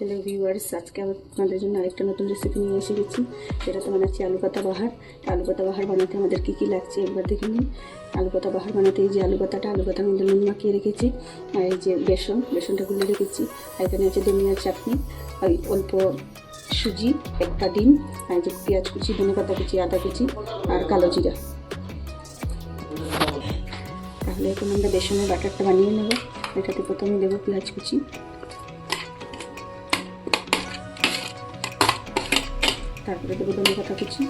Hello viewers আজকে আপনাদের জন্য আরেকটা নতুন রেসিপি নিয়ে এসে গেছি। সেটাতে বানাচ্ছি আলু পাতা বাহার। আলু পাতা বাহার বানাতে আমাদের কী কী লাগছে একবার দেখে নিন। আলু পাতা বাহার বানাতে এই যে আলু পাতাটা, আলু পাতার মধ্যে নুন মাখিয়ে রেখেছি। আর এই যে বেসন, বেসনটা গুলে রেখেছি। আর এখানে আছে ধনিয়ার চাটনি, আর অল্প সুজি, একটা ডিম, আর যে পেঁয়াজ কুচি, ধনে পাতা কুচি, আদা কুচি, আর কালো জিরা। তাহলে এখন আমরা বেসনের বাটারটা বানিয়ে নেব। এটাতে প্রথমে দেবো পেঁয়াজ কুচি। তারপরে দেবো ধনে পাতা কুচি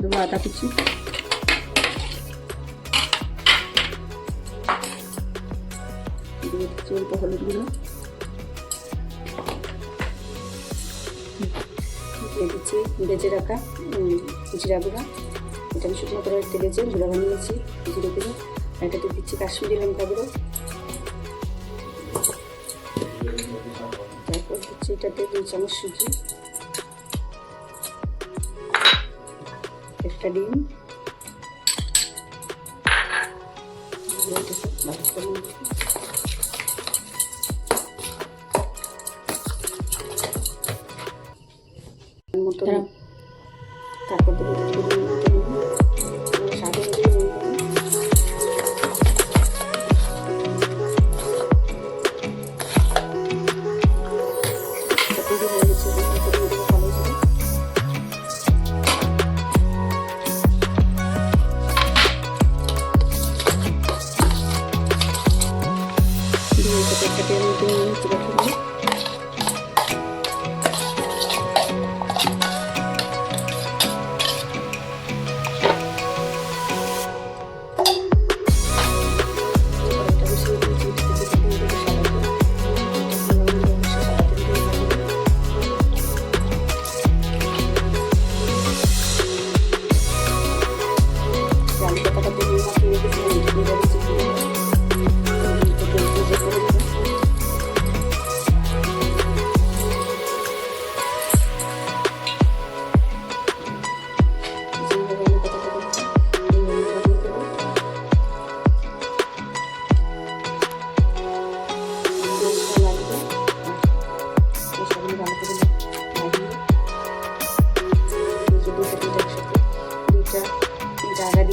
দেবো আদা কুচি দিয়ে অল্প হলুদ গুঁড়ো দিচ্ছি বেজে রাখা জিরা গুঁড়া। এটা আমি শুকনো করে তেলে যে গুঁড়া বানিয়েছি জিরে গুঁড়ো। দিচ্ছি কাশ্মীরি লঙ্কা গুঁড়ো। তারপর দিচ্ছি এটাতে দুই চামচ সুজি। ডিম দিয়ে এটাকে ভালো করে নিচ্ছি। মতো তারপর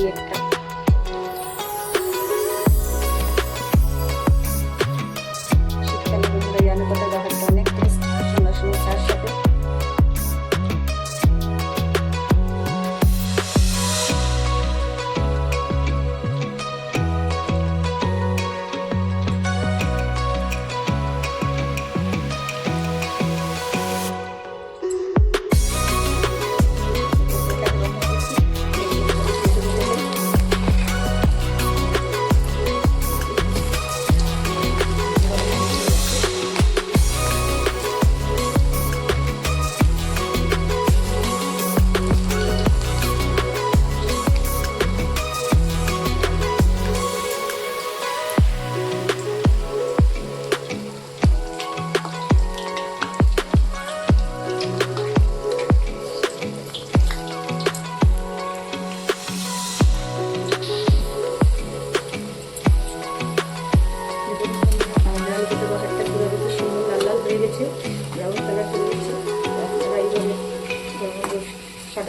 একটা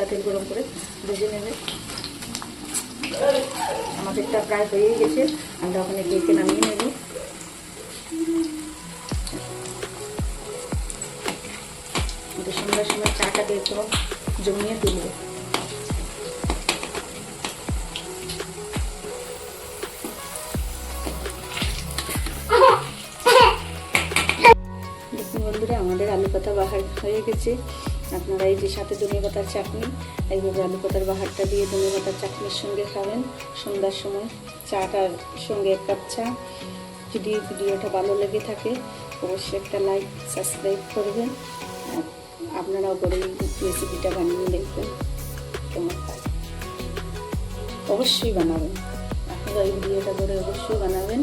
সাদা তেল গরম করে ভেজে নেবে। আমাদেরটা প্রায় হয়েই গেছে, আমরা ওখানে কেকে নামিয়ে নেব। সন্ধ্যার সময় চাটাকে একটু জমিয়ে তুলবে বন্ধুরা, আমাদের আলু পাতা বাহার হয়ে গেছে। আপনারা এই যে সাথে ধনিয়া পাতার চাটনি এইভাবে আলু পাতার বাহারটা দিয়ে ধনিয়া পাতার চাটনির সঙ্গে খাবেন। সন্ধ্যার সময় চাটার সঙ্গে এক কাপ চা। যদি ভিডিওটা ভালো লেগে থাকে, অবশ্যই একটা লাইক, সাবস্ক্রাইব করবেন। আপনারাও করে রেসিপিটা বানিয়ে দেখবেন। কেমন অবশ্যই বানাবেন। আপনারা এই ভিডিওটা করে অবশ্যই বানাবেন।